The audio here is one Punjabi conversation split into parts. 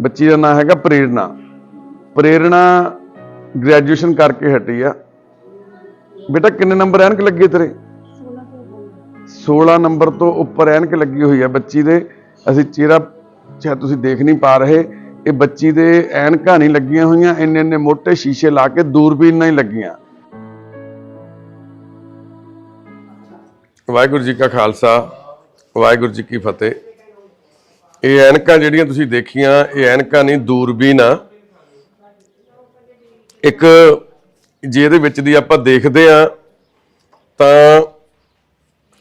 ਬੱਚੀ ਦਾ ਨਾਮ ਹੈਗਾ ਪ੍ਰੇਰਣਾ। ਪ੍ਰੇਰਣਾ ਗ੍ਰੈਜੂਏਸ਼ਨ ਕਰਕੇ ਹਟੀ ਆ। ਬੇਟਾ, ਕਿੰਨੇ ਨੰਬਰ ਐਨਕ ਲੱਗੇ ਤੇਰੇ? 16 ਨੰਬਰ ਤੋਂ ਉੱਪਰ ਐਨਕ ਲੱਗੀ ਹੋਈ ਆ ਬੱਚੀ ਦੇ। ਅਸੀਂ ਚਿਹਰਾ ਸ਼ਾਇਦ ਤੁਸੀਂ ਦੇਖ ਨਹੀਂ ਪਾ ਰਹੇ। ਇਹ ਬੱਚੀ ਦੇ ਐਨਕਾਂ ਨਹੀਂ ਲੱਗੀਆਂ ਹੋਈਆਂ, ਇੰਨੇ ਇੰਨੇ ਮੋٹے ਸ਼ੀਸ਼ੇ ਲਾ ਕੇ ਦੂਰਬੀਨ ਨਾਲ ਹੀ ਲੱਗੀਆਂ। ਵਾਹਿਗੁਰੂ ਜੀ ਕਾ ਖਾਲਸਾ, ਵਾਹਿਗੁਰੂ ਜੀ ਕੀ ਫਤਿਹ। ਇਹ ਐਨਕਾਂ ਜਿਹੜੀਆਂ ਤੁਸੀਂ ਦੇਖੀਆਂ, ਇਹ ਐਨਕਾਂ ਨਹੀਂ ਦੂਰਬੀਨ ਆ ਇੱਕ ਜੇ ਇਹਦੇ ਵਿੱਚ ਦੀ ਆਪਾਂ ਦੇਖਦੇ ਆ ਤਾਂ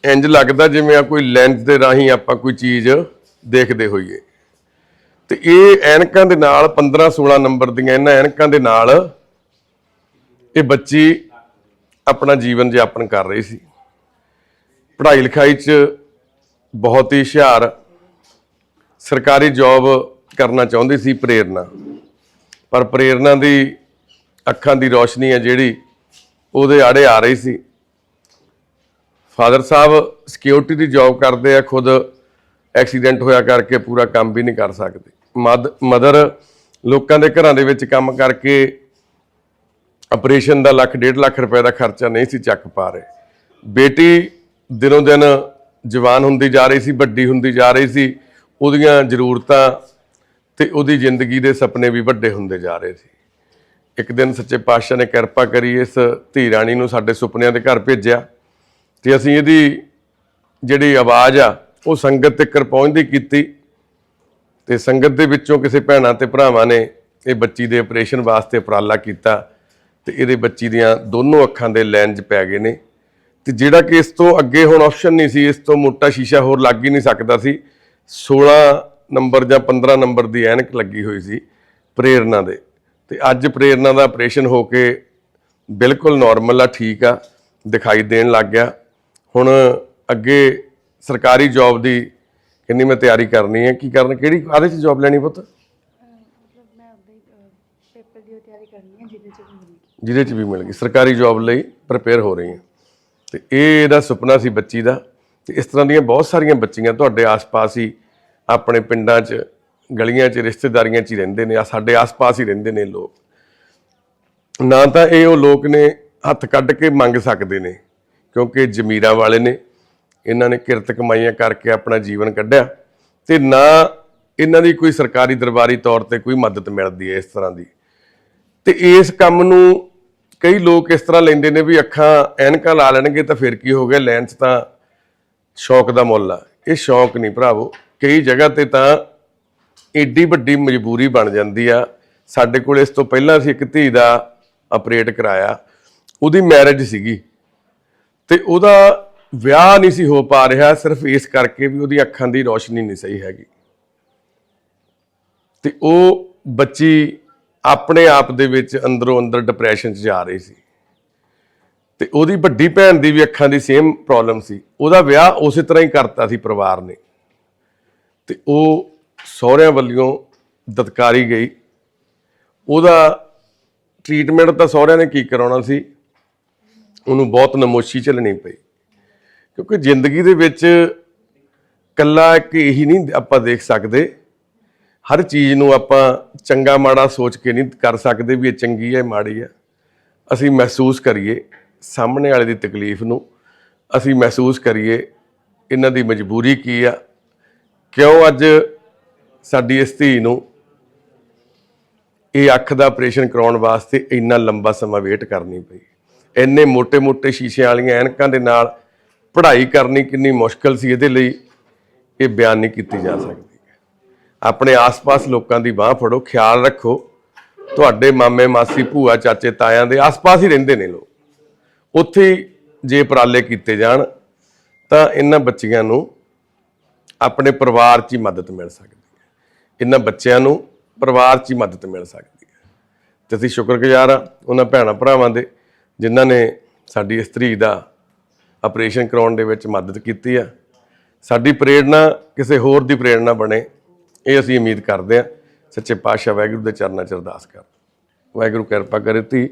ਇੰਜ ਲੱਗਦਾ ਜਿਵੇਂ ਆ ਕੋਈ ਲੈਂਸ ਦੇ ਰਾਹੀਂ ਆਪਾਂ ਕੋਈ ਚੀਜ਼ ਦੇਖਦੇ ਹੋਈਏ। ਤੇ ਇਹ ਐਨਕਾਂ ਦੇ ਨਾਲ 15 16 ਨੰਬਰ ਦੀਆਂ ਇਹਨਾਂ ਐਨਕਾਂ ਦੇ ਨਾਲ, ਇਹ ਬੱਚੀ ਆਪਣਾ ਜੀਵਨ ਯਾਪਨ ਕਰ ਰਹੀ ਸੀ। ਪੜ੍ਹਾਈ ਲਿਖਾਈ 'ਚ ਬਹੁਤ ਹੀ ਹੁਸ਼ਿਆਰ ਸਰਕਾਰੀ ਜੌਬ ਕਰਨਾ ਚਾਹੁੰਦੀ ਸੀ ਪ੍ਰੇਰਨਾ। ਪਰ ਪ੍ਰੇਰਨਾ ਦੀ ਅੱਖਾਂ ਦੀ ਰੋਸ਼ਨੀ ਹੈ ਜਿਹੜੀ ਉਹਦੇ ਆੜੇ ਆ ਰਹੀ ਸੀ। ਫਾਦਰ ਸਾਹਿਬ ਸਿਕਿਉਰਿਟੀ ਦੀ ਜੌਬ ਕਰਦੇ ਆ, ਖੁਦ ਐਕਸੀਡੈਂਟ ਹੋਇਆ ਕਰਕੇ ਪੂਰਾ ਕੰਮ ਵੀ ਨਹੀਂ ਕਰ ਸਕਦੇ। ਮਦ ਮਦਰ ਲੋਕਾਂ ਦੇ ਘਰਾਂ ਦੇ ਵਿੱਚ ਕੰਮ ਕਰਕੇ ਆਪਰੇਸ਼ਨ ਦਾ ਲੱਖ, ਡੇਢ ਲੱਖ ਰੁਪਏ ਦਾ ਖਰਚਾ ਨਹੀਂ ਸੀ ਚੱਕ ਪਾ ਰਹੇ। ਬੇਟੀ ਦਿਨੋਂ ਦਿਨ ਜਵਾਨ ਹੁੰਦੀ ਜਾ ਰਹੀ ਸੀ, ਵੱਡੀ ਹੁੰਦੀ ਜਾ ਰਹੀ ਸੀ। ਉਹਦੀਆਂ ਜ਼ਰੂਰਤਾਂ ਤੇ ਉਹਦੀ ਜ਼ਿੰਦਗੀ ਦੇ ਸੁਪਨੇ ਵੀ ਵੱਡੇ ਹੁੰਦੇ ਜਾ ਰਹੇ ਸੀ। ਇੱਕ ਦਿਨ ਸੱਚੇ ਪਾਤਸ਼ਾਹ ਨੇ ਕਿਰਪਾ ਕਰੀ ਇਸ ਧੀ ਰਾਣੀ ਨੂੰ ਸਾਡੇ ਸੁਪਨਿਆਂ ਦੇ ਘਰ ਭੇਜਿਆ ਤੇ ਅਸੀਂ ਇਹਦੀ ਜਿਹੜੀ ਆਵਾਜ਼ ਆ, ਉਹ ਸੰਗਤ ਤੱਕ ਪਹੁੰਚਦੀ ਕੀਤੀ ਤੇ ਸੰਗਤ ਦੇ ਵਿੱਚੋਂ ਕਿਸੇ ਭੈਣਾਂ ਤੇ ਭਰਾਵਾਂ ਨੇ ਇਹ ਬੱਚੀ ਦੇ ਆਪਰੇਸ਼ਨ ਵਾਸਤੇ ਉਪਰਾਲਾ ਕੀਤਾ ਤੇ ਇਹਦੇ ਬੱਚੀ ਦੀਆਂ ਦੋਨੋਂ ਅੱਖਾਂ ਦੇ ਲੈਂਜ ਪੈ ਗਏ ਨੇ ਤੇ ਜਿਹੜਾ ਕਿ ਇਸ ਤੋਂ ਅੱਗੇ ਹੁਣ ਆਪਸ਼ਨ ਨਹੀਂ ਸੀ, ਇਸ ਤੋਂ ਮੋਟਾ ਸ਼ੀਸ਼ਾ ਹੋਰ ਲੱਗ ਹੀ ਨਹੀਂ ਸਕਦਾ ਸੀ। 16 ਨੰਬਰ ਜਾਂ 15 ਨੰਬਰ ਦੀ ਐਨਕ ਲੱਗੀ ਹੋਈ ਸੀ ਪ੍ਰੇਰਨਾ ਦੇ। ਤੇ ਅੱਜ ਪ੍ਰੇਰਨਾ ਦਾ ਆਪਰੇਸ਼ਨ ਹੋ ਕੇ ਬਿਲਕੁਲ ਨਾਰਮਲ ਆ, ਠੀਕ ਆ, ਦਿਖਾਈ ਦੇਣ ਲੱਗ ਗਿਆ। ਹੁਣ ਅੱਗੇ ਸਰਕਾਰੀ ਜੌਬ ਦੀ ਕਿੰਨੀ ਮੈਂ ਤਿਆਰੀ ਕਰਨੀ ਹੈ, ਕੀ ਕਰਨ, ਕਿਹੜੀ ਆਦੇ ਚ ਜੌਬ ਲੈਣੀ ਪੁੱਤ? ਜਿਹਦੇ ਚ ਵੀ ਜਿਹਦੇ ਚ ਵੀ ਮਿਲ ਗਈ, ਸਰਕਾਰੀ ਜੌਬ ਲਈ ਪ੍ਰਪੇਅਰ ਹੋ ਰਹੀ ਹੈ। ਤੇ ਇਹ ਇਹਦਾ ਸੁਪਨਾ ਸੀ ਬੱਚੀ ਦਾ। ਤੇ ਇਸ ਤਰ੍ਹਾਂ ਦੀਆਂ ਬਹੁਤ ਸਾਰੀਆਂ ਬੱਚੀਆਂ ਤੁਹਾਡੇ ਆਸ-ਪਾਸ ਹੀ ਆਪਣੇ ਪਿੰਡਾਂ 'ਚ, ਗਲੀਆਂ 'ਚ, ਰਿਸ਼ਤੇਦਾਰੀਆਂ 'ਚ ਹੀ ਰਹਿੰਦੇ ਨੇ, ਆ ਸਾਡੇ ਆਸ-ਪਾਸ ਹੀ ਰਹਿੰਦੇ ਨੇ ਲੋਕ। ਨਾ ਤਾਂ ਇਹ ਉਹ ਲੋਕ ਨੇ ਹੱਥ ਕੱਢ ਕੇ ਮੰਗ ਸਕਦੇ ਨੇ, ਕਿਉਂਕਿ ਜ਼ਮੀਰਾਂ ਵਾਲੇ ਨੇ, ਇਹਨਾਂ ਨੇ ਕਿਰਤ ਕਮਾਈਆਂ ਕਰਕੇ ਆਪਣਾ ਜੀਵਨ ਕੱਢਿਆ ਤੇ ਨਾ ਇਹਨਾਂ ਦੀ ਕੋਈ ਸਰਕਾਰੀ ਦਰਬਾਰੀ ਤੌਰ ਤੇ ਕੋਈ ਮਦਦ ਮਿਲਦੀ ਹੈ ਇਸ ਤਰ੍ਹਾਂ ਦੀ। ਤੇ ਇਸ ਕੰਮ ਨੂੰ ਕਈ ਲੋਕ ਇਸ ਤਰ੍ਹਾਂ ਲੈਂਦੇ ਨੇ ਵੀ ਅੱਖਾਂ ਐਨਕਾਂ ਲਾ ਲੈਣਗੇ ਤਾਂ ਫਿਰ ਕੀ ਹੋ ਗਿਆ, ਲੈਣ 'ਚ ਤਾਂ ਸ਼ੌਕ ਦਾ ਮੁੱਲ ਆ। ਇਹ ਸ਼ੌਕ ਨਹੀਂ ਭਰਾਵੋ। ਕਈ ਜਗ੍ਹਾ ਤੇ ਤਾਂ ਏਡੀ ਵੱਡੀ ਮਜਬੂਰੀ ਬਣ ਜਾਂਦੀ ਆ। ਸਾਡੇ ਕੋਲ ਇਸ ਤੋਂ ਪਹਿਲਾਂ ਅਸੀਂ ਇੱਕ ਧੀ ਦਾ ਆਪਰੇਟ ਕਰਾਇਆ। ਉਹਦੀ ਮੈਰਿਜ ਸੀਗੀ। ਤੇ ਉਹਦਾ ਵਿਆਹ ਨਹੀਂ ਸੀ ਹੋ ਪਾ ਰਿਹਾ। ਸਿਰਫ ਇਸ ਕਰਕੇ ਵੀ ਉਹਦੀ ਅੱਖਾਂ ਦੀ ਰੋਸ਼ਨੀ ਨਹੀਂ ਸਹੀ ਹੈਗੀ। ਤੇ ਉਹ ਬੱਚੀ ਆਪਣੇ ਆਪ ਦੇ ਵਿੱਚ ਅੰਦਰੋਂ ਅੰਦਰ ਡਿਪਰੈਸ਼ਨ 'ਚ ਜਾ ਰਹੀ ਸੀ। ਤੇ ਉਹਦੀ ਵੱਡੀ ਭੈਣ ਦੀ ਵੀ ਅੱਖਾਂ ਦੀ ਸੇਮ ਪ੍ਰੋਬਲਮ ਸੀ। ਉਹਦਾ ਵਿਆਹ ਉਸੇ ਤਰ੍ਹਾਂ ਹੀ ਕਰਤਾ ਸੀ ਪਰਿਵਾਰ ਨੇ। ਤੇ ਉਹ ਸਹੁਰਿਆਂ ਵੱਲੋਂ ਦਤਕਾਰੀ ਗਈ। ਉਹਦਾ ਟ੍ਰੀਟਮੈਂਟ ਤਾਂ ਸਹੁਰਿਆਂ ਨੇ ਕੀ ਕਰਾਉਣਾ ਸੀ? ਉਹਨੂੰ ਬਹੁਤ ਨਮੋਸ਼ੀ ਝੱਲਣੀ ਪਈ। ਕਿਉਂਕਿ ਜ਼ਿੰਦਗੀ ਦੇ ਵਿੱਚ ਕੱਲਾ ਇੱਕ ਇਹੀ ਨਹੀਂ ਆਪਾਂ ਦੇਖ ਸਕਦੇ। ਹਰ ਚੀਜ਼ ਨੂੰ ਆਪਾਂ ਚੰਗਾ ਮਾੜਾ ਸੋਚ ਕੇ ਨਹੀਂ ਕਰ ਸਕਦੇ ਵੀ ਇਹ ਚੰਗੀ ਹੈ, ਮਾੜੀ ਹੈ। ਅਸੀਂ ਮਹਿਸੂਸ ਕਰੀਏ। ਸਾਹਮਣੇ ਵਾਲੇ ਦੀ ਤਕਲੀਫ ਨੂੰ ਅਸੀਂ ਮਹਿਸੂਸ ਕਰੀਏ, ਇਹਨਾਂ ਦੀ ਮਜਬੂਰੀ ਕੀ ਆ? ਕਿਉਂ ਅੱਜ ਸਾਡੀ ਇਸ ਧੀ ਨੂੰ ਇਹ ਅੱਖ ਦਾ ਆਪਰੇਸ਼ਨ ਕਰਾਉਣ ਵਾਸਤੇ ਇੰਨਾ ਲੰਬਾ ਸਮਾਂ ਵੇਟ ਕਰਨੀ ਪਈ? ਇੰਨੇ ਮੋٹے-ਮੋٹے ਸ਼ੀਸ਼ੇ ਵਾਲੀਆਂ ਐਨਕਾਂ ਦੇ ਨਾਲ ਪੜ੍ਹਾਈ ਕਰਨੀ ਕਿੰਨੀ ਮੁਸ਼ਕਲ ਸੀ, ਇਹਦੇ ਲਈ ਇਹ ਬਿਆਨ ਨਹੀਂ ਕੀਤੀ ਜਾ ਸਕਦੀ। ਆਪਣੇ ਆਸ-ਪਾਸ ਲੋਕਾਂ ਦੀ ਬਾਹ ਫੜੋ, ਖਿਆਲ ਰੱਖੋ। ਤੁਹਾਡੇ ਮਾਮੇ, ਮਾਸੀ, ਭੂਆ, ਚਾਚੇ, ਤਾਇਆਂ ਦੇ ਆਸ-ਪਾਸ ਹੀ ਰਹਿੰਦੇ ਨੇ ਲੋਕ। ਉੱਥੇ ਜੇ ਉਪਰਾਲੇ ਕੀਤੇ ਜਾਣ, ਤਾਂ ਇਹਨਾਂ ਬੱਚੀਆਂ ਨੂੰ ਆਪਣੇ ਪਰਿਵਾਰ 'ਚ ਹੀ ਮਦਦ ਮਿਲ ਸਕਦੀ ਹੈ। ਇਹਨਾਂ ਬੱਚਿਆਂ ਨੂੰ ਪਰਿਵਾਰ 'ਚ ਹੀ ਮਦਦ ਮਿਲ ਸਕਦੀ ਹੈ। ਤੇ ਅਸੀਂ ਸ਼ੁਕਰਗੁਜ਼ਾਰ ਆ ਉਹਨਾਂ ਭੈਣਾਂ ਭਰਾਵਾਂ ਦੇ, ਜਿਨ੍ਹਾਂ ਨੇ ਸਾਡੀ ਇਸਤਰੀ ਦਾ ਆਪਰੇਸ਼ਨ ਕਰਾਉਣ ਦੇ ਵਿੱਚ ਮਦਦ ਕੀਤੀ ਆ। ਸਾਡੀ ਪ੍ਰੇਰਣਾ ਕਿਸੇ ਹੋਰ ਦੀ ਪ੍ਰੇਰਣਾ ਬਣੇ, ਇਹ ਅਸੀਂ ਉਮੀਦ ਕਰਦੇ ਹਾਂ। ਸੱਚੇ ਪਾਤਸ਼ਾਹ ਵਾਹਿਗੁਰੂ ਦੇ ਚਰਨਾਂ 'ਚ ਅਰਦਾਸ ਕਰ ਵਾਹਿਗੁਰੂ ਕਿਰਪਾ ਕਰੇ ਤੀ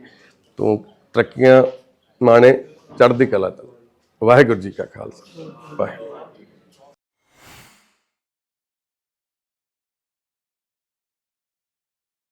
ਤੂੰ ਤਰੱਕੀਆਂ ਮਾਣੇ ਚੜ੍ਹਦੀ ਕਲਾ ਤਲ ਵਾਹਿਗੁਰੂ ਜੀ ਕਾ ਖਾਲਸਾ। ਵਾਹਿਗੁਰੂ।